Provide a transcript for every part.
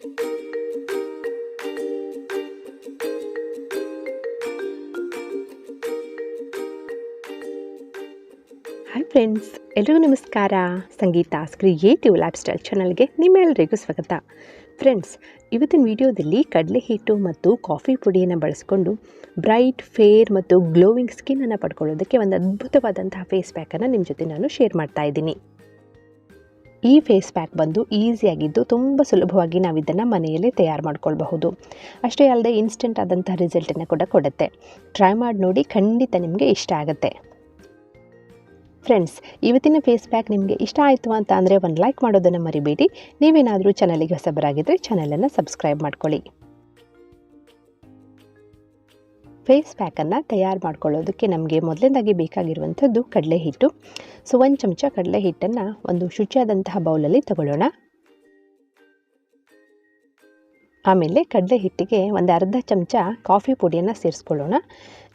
Hi friends ಎಲ್ರಿಗೂ ನಮಸ್ಕಾರ. ಸಂಗೀತಾಸ್ creative life style ಚಾನಲ್ಗೆ ನಿಮ್ಮೆಲ್ಲರಿಗೂ ಸ್ವಾಗತ. ಫ್ರೆಂಡ್ಸ್ ಇವತ್ತಿನ ವಿಡಿಯೋದಲ್ಲಿ ಕಡಲೆ ಹಿಟ್ಟು ಮತ್ತು ಕಾಫಿ ಪುಡಿಯನ್ನು ಬಳಸ್ಕೊಂಡು ಬ್ರೈಟ್ ಫೇರ್ ಮತ್ತು ಗ್ಲೋವಿಂಗ್ ಸ್ಕಿನ್ನನ್ನು ಪಡ್ಕೊಳ್ಳೋದಕ್ಕೆ ಒಂದು ಅದ್ಭುತವಾದಂತಹ ಫೇಸ್ ಪ್ಯಾಕನ್ನು ನಿಮ್ಮ ಜೊತೆ ನಾನು ಶೇರ್ ಮಾಡ್ತಾ ಇದ್ದೀನಿ. ಈ ಫೇಸ್ ಪ್ಯಾಕ್ ಬಂದು ಈಸಿಯಾಗಿದ್ದು ತುಂಬ ಸುಲಭವಾಗಿ ನಾವು ಇದನ್ನು ಮನೆಯಲ್ಲೇ ತಯಾರು ಮಾಡ್ಕೊಳ್ಬಹುದು. ಅಷ್ಟೇ ಅಲ್ಲದೆ ಇನ್ಸ್ಟೆಂಟ್ ಆದಂತಹ ರಿಸಲ್ಟನ್ನು ಕೂಡ ಕೊಡುತ್ತೆ. ಟ್ರೈ ಮಾಡಿ ನೋಡಿ ಖಂಡಿತ ನಿಮಗೆ ಇಷ್ಟ ಆಗುತ್ತೆ. ಫ್ರೆಂಡ್ಸ್ ಇವತ್ತಿನ ಫೇಸ್ ಪ್ಯಾಕ್ ನಿಮಗೆ ಇಷ್ಟ ಆಯಿತು ಅಂತ ಅಂದರೆ ಒಂದು ಲೈಕ್ ಮಾಡೋದನ್ನು ಮರಿಬೇಡಿ. ನೀವೇನಾದರೂ ಚಾನಲಿಗೆ ಹೊಸಬರಾಗಿದ್ದರೆ ಚಾನಲನ್ನು ಸಬ್ಸ್ಕ್ರೈಬ್ ಮಾಡ್ಕೊಳ್ಳಿ. ಫೇಸ್ ಪ್ಯಾಕನ್ನು ತಯಾರು ಮಾಡ್ಕೊಳ್ಳೋದಕ್ಕೆ ನಮಗೆ ಮೊದಲನೇದಾಗಿ ಬೇಕಾಗಿರುವಂಥದ್ದು ಕಡಲೆ ಹಿಟ್ಟು ಸೊ ಒಂದು ಚಮಚ ಕಡಲೆ ಹಿಟ್ಟನ್ನು ಒಂದು ಶುಚಿಯಾದಂತಹ ಬೌಲಲ್ಲಿ ತಗೊಳ್ಳೋಣ. ಆಮೇಲೆ ಕಡಲೆ ಹಿಟ್ಟಿಗೆ ಒಂದು ಅರ್ಧ ಚಮಚ ಕಾಫಿ ಪುಡಿಯನ್ನು ಸೇರಿಸ್ಕೊಳ್ಳೋಣ.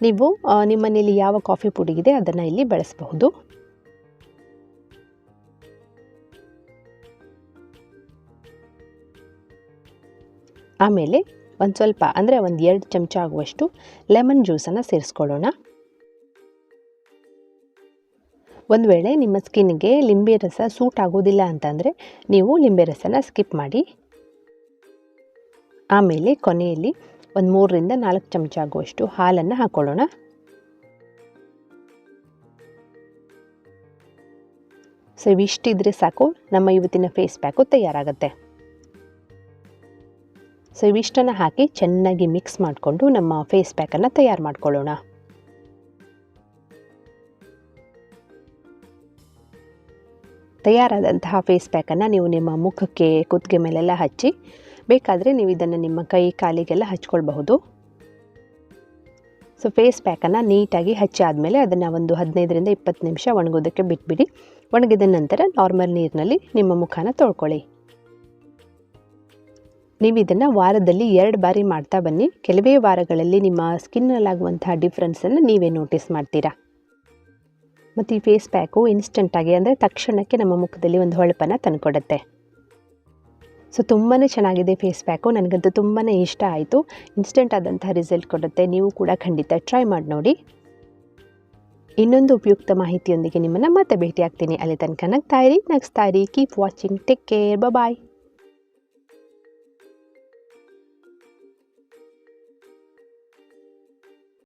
ನೀವು ನಿಮ್ಮ ಮನೇಲಿ ಯಾವ ಕಾಫಿ ಪುಡಿ ಇದೆ ಅದನ್ನು ಇಲ್ಲಿ ಬಳಸಬಹುದು. ಆಮೇಲೆ ಒಂದು ಸ್ವಲ್ಪ, ಅಂದರೆ ಒಂದು ಎರಡು ಚಮಚ ಆಗುವಷ್ಟು ಲೆಮನ್ ಜ್ಯೂಸನ್ನು ಸೇರಿಸ್ಕೊಳ್ಳೋಣ. ಒಂದು ವೇಳೆ ನಿಮ್ಮ ಸ್ಕಿನ್ಗೆ ಲಿಂಬೆ ರಸ ಸೂಟ್ ಆಗೋದಿಲ್ಲ ಅಂತಂದರೆ ನೀವು ಲಿಂಬೆ ರಸನ ಸ್ಕಿಪ್ ಮಾಡಿ. ಆಮೇಲೆ ಕೊನೆಯಲ್ಲಿ ಒಂದು ಮೂರರಿಂದ ನಾಲ್ಕು ಚಮಚ ಆಗುವಷ್ಟು ಹಾಲನ್ನು ಹಾಕ್ಕೊಳ್ಳೋಣ ಸೊ ಇವಿಷ್ಟಿದ್ರೆ ಸಾಕು, ನಮ್ಮ ಇವತ್ತಿನ ಫೇಸ್ ಪ್ಯಾಕು ತಯಾರಾಗುತ್ತೆ. ಸೊ ಇವಿಷ್ಟನ್ನು ಹಾಕಿ ಚೆನ್ನಾಗಿ ಮಿಕ್ಸ್ ಮಾಡಿಕೊಂಡು ನಮ್ಮ ಫೇಸ್ ಪ್ಯಾಕನ್ನು ತಯಾರು ಮಾಡ್ಕೊಳ್ಳೋಣ. ತಯಾರಾದಂತಹ ಫೇಸ್ ಪ್ಯಾಕನ್ನು ನೀವು ನಿಮ್ಮ ಮುಖಕ್ಕೆ, ಕುತ್ತಿಗೆ ಮೇಲೆಲ್ಲ ಹಚ್ಚಿ, ಬೇಕಾದರೆ ನೀವು ಇದನ್ನು ನಿಮ್ಮ ಕೈ ಕಾಲಿಗೆಲ್ಲ ಹಚ್ಕೊಳ್ಬಹುದು. ಸೊ ಫೇಸ್ ಪ್ಯಾಕನ್ನು ನೀಟಾಗಿ ಹಚ್ಚಿ ಆದಮೇಲೆ ಅದನ್ನು ಒಂದು ಹದಿನೈದರಿಂದ ಇಪ್ಪತ್ತು ನಿಮಿಷ ಒಣಗೋದಕ್ಕೆ ಬಿಟ್ಬಿಡಿ. ಒಣಗಿದ ನಂತರ ನಾರ್ಮಲ್ ನೀರಿನಲ್ಲಿ ನಿಮ್ಮ ಮುಖನ ತೊಳ್ಕೊಳ್ಳಿ. ನೀವು ಇದನ್ನು ವಾರದಲ್ಲಿ ಎರಡು ಬಾರಿ ಮಾಡ್ತಾ ಬನ್ನಿ. ಕೆಲವೇ ವಾರಗಳಲ್ಲಿ ನಿಮ್ಮ ಸ್ಕಿನ್ನಲ್ಲಾಗುವಂತಹ ಡಿಫ್ರೆನ್ಸನ್ನು ನೀವೇ ನೋಟಿಸ್ ಮಾಡ್ತೀರಾ. ಮತ್ತು ಈ ಫೇಸ್ ಪ್ಯಾಕು ಇನ್ಸ್ಟೆಂಟಾಗಿ ಅಂದರೆ ತಕ್ಷಣಕ್ಕೆ ನಮ್ಮ ಮುಖದಲ್ಲಿ ಒಂದು ಹೊಳಪನ್ನು ತಂದುಕೊಡುತ್ತೆ. ಸೊ ತುಂಬಾ ಚೆನ್ನಾಗಿದೆ ಫೇಸ್ ಪ್ಯಾಕು ನನಗಂತೂ ತುಂಬಾ ಇಷ್ಟ ಆಯಿತು. ಇನ್ಸ್ಟೆಂಟ್ ಆದಂತಹ ರಿಸಲ್ಟ್ ಕೊಡುತ್ತೆ. ನೀವು ಕೂಡ ಖಂಡಿತ ಟ್ರೈ ಮಾಡಿ ನೋಡಿ. ಇನ್ನೊಂದು ಉಪಯುಕ್ತ ಮಾಹಿತಿಯೊಂದಿಗೆ ನಿಮ್ಮನ್ನು ಮತ್ತೆ ಭೇಟಿ ಆಗ್ತೀನಿ ಅಲ್ಲಿ ತನಕ ನಗ್ತಾ ಇರಿ. ನಗ್ಸ್ತಾ ಇರಿ keep watching take care bye